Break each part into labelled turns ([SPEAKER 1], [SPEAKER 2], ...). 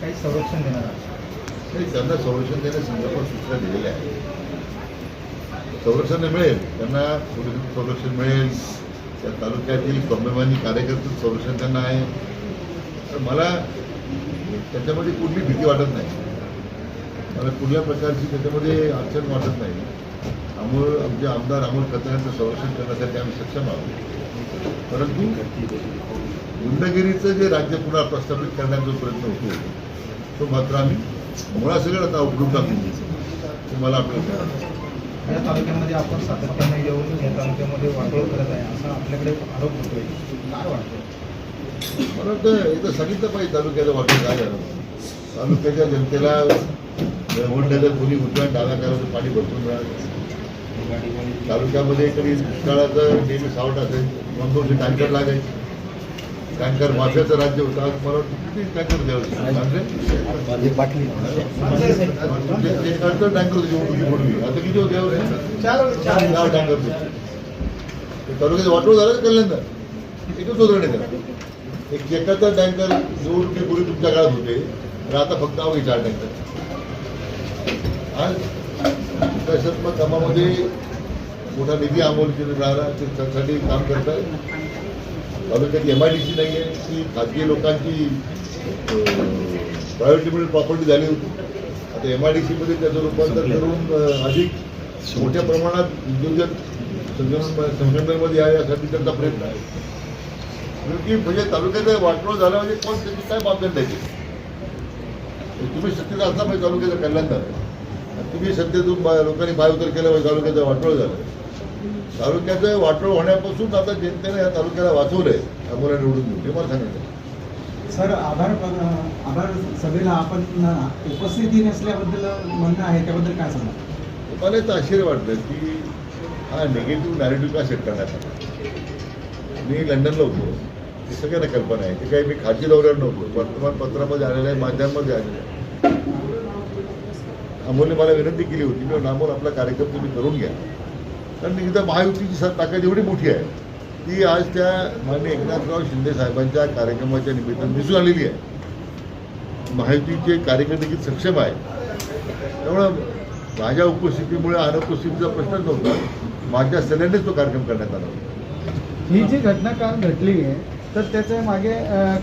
[SPEAKER 1] काही संरक्षण देणार
[SPEAKER 2] नाही त्यांना संरक्षण देण्यासंदर्भात सूचना दिलेल्या आहेत. संरक्षण मिळेल त्यांना पोलीस संरक्षण मिळेल. त्या तालुक्यातील स्वाभिमानी कार्यकर्ते संरक्षण त्यांना आहे. तर मला त्याच्यामध्ये कुठली भीती वाटत नाही. मला कुठल्या प्रकारची त्याच्यामध्ये अडचण वाटत नाही. अमोल आमचे आमदार अमोल खताळ्यांचं संरक्षण करण्यासाठी आम्ही सक्षम आहोत. परंतु गुंडगिरीचं जे राज्य पुन्हा प्रस्थापित करण्याचा प्रयत्न होतो तो मात्र आम्ही मुळासकट आता उघडून टाकू हे मला आपल्याला.
[SPEAKER 1] या तालुक्यामध्ये आपण सातत्याने येऊन या तालुक्यामध्ये वाटोळ करत आहे असा आपल्याकडे आरोप होतोय. काय वाटतं
[SPEAKER 2] मला वाटतं एकदा सांगितलं पाहिजे तालुक्याला वाटलं काय झालं. तालुक्याच्या जनतेला वडलेलं कोणी उजव्या डाव्या करायचं पाणी भरपूर मिळालं. तालुक्यामध्ये कधी दुष्काळाचं नेहमी सावट असेल दोन दोनशे टँकर लागायचे. टँकर माफ्याचं राज्य होतं. आज मला वाटतं किती टँकर द्यावं टँकर टँकर होते आता किती होते टँकर तालुक्याचं वाटोळ झालं का कल्याणदा एकच उदाहरण आहे. एक एकाचा टँकर निवडणुकीपूर्वी तुमच्या काळात होते. आणि आता फक्त अवघी चार टँकर. आज कामामध्ये मोठा निधी अमोल राहिला ते त्यासाठी काम करतात तालुक्यात एम आय डी सी नाही आहे ती खाजगी लोकांची प्रायव्हेट लिमिटेड प्रॉपर्टी झाली होती. आता एम आय डी सीमध्ये त्याचं रूपांतर करून अधिक मोठ्या प्रमाणात उद्योजक संघटन संघटनेमध्ये आहे यासाठी त्यांचा प्रयत्न आहे. की म्हणजे तालुक्याचं वाटोळ झालं म्हणजे कोण त्याची काय मापदंड आहे? ते? तुम्ही सत्तेत असला पाहिजे तालुक्याचं कल्याणदार आणि तुम्ही सत्तेतून लोकांनी पाय उतर केलं पाहिजे तालुक्याचं वाटोळ झालं. तालुक्याचं वाटोळ होण्यापासून आता जनतेने या तालुक्याला वाचवलंय अमोला निवडून देऊन. हे मला सांगितलं
[SPEAKER 3] सर आभार आभार सभेला आपण उपस्थिती नसल्याबद्दल म्हणणं आहे त्याबद्दल काय सांगा
[SPEAKER 2] मला एक आश्चर्य वाटलं की हा निगेटिव्ह नॅरेटिव्ह का सेट करण्यात आला मी लंडनला होतो. ते सगळ्यांना कल्पना आहे. ते काही मी खाजगी दौऱ्यावर नव्हतो. वर्तमानपत्रामध्ये आलेलं आहे माध्यमामध्ये आलेलं आहे अमोलने मला विनंती केली होती मी अमोल आपला कार्यक्रम तुम्ही करून घ्या. कारण एकदा महायुतीची स- ताकद एवढी मोठी आहे ती आज त्या माननीय एकनाथराव शिंदे साहेबांच्या कार्यक्रमाच्या निमित्तानं दिसून आलेली आहे. महायुतीचे कार्यकर्ते किती सक्षम आहे त्यामुळं माझ्या उपस्थितीमुळे अनुपस्थितीचा प्रश्नच नव्हता. माझ्या सल्ल्यानेच तो कार्यक्रम करण्यात आला.
[SPEAKER 4] ही जी घटना काल घडली आहे तर त्याच्यामागे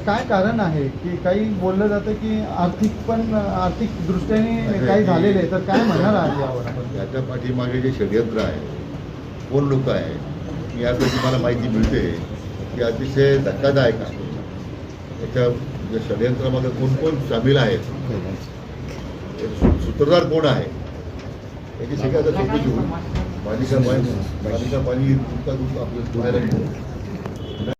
[SPEAKER 4] काय कारण आहे? की काही बोललं जातं की आर्थिक पण आर्थिक दृष्ट्याने काही झालेलं आहे तर काय म्हणणार आहात यावर आपण?
[SPEAKER 2] त्याच्या पाठीमागे जे षडयंत्र आहे कोण लोक आहे? यापैकी मला माहिती मिळते की अतिशय धक्कादायक आहे. त्याच्या या म्हणजे षडयंत्रामध्ये कोण कोण सामील आहेत? ते सूत्रधार कोण आहे? याची सगळी आता चौकशी होईल मालिका पाणी मालिका पाणी तुमचा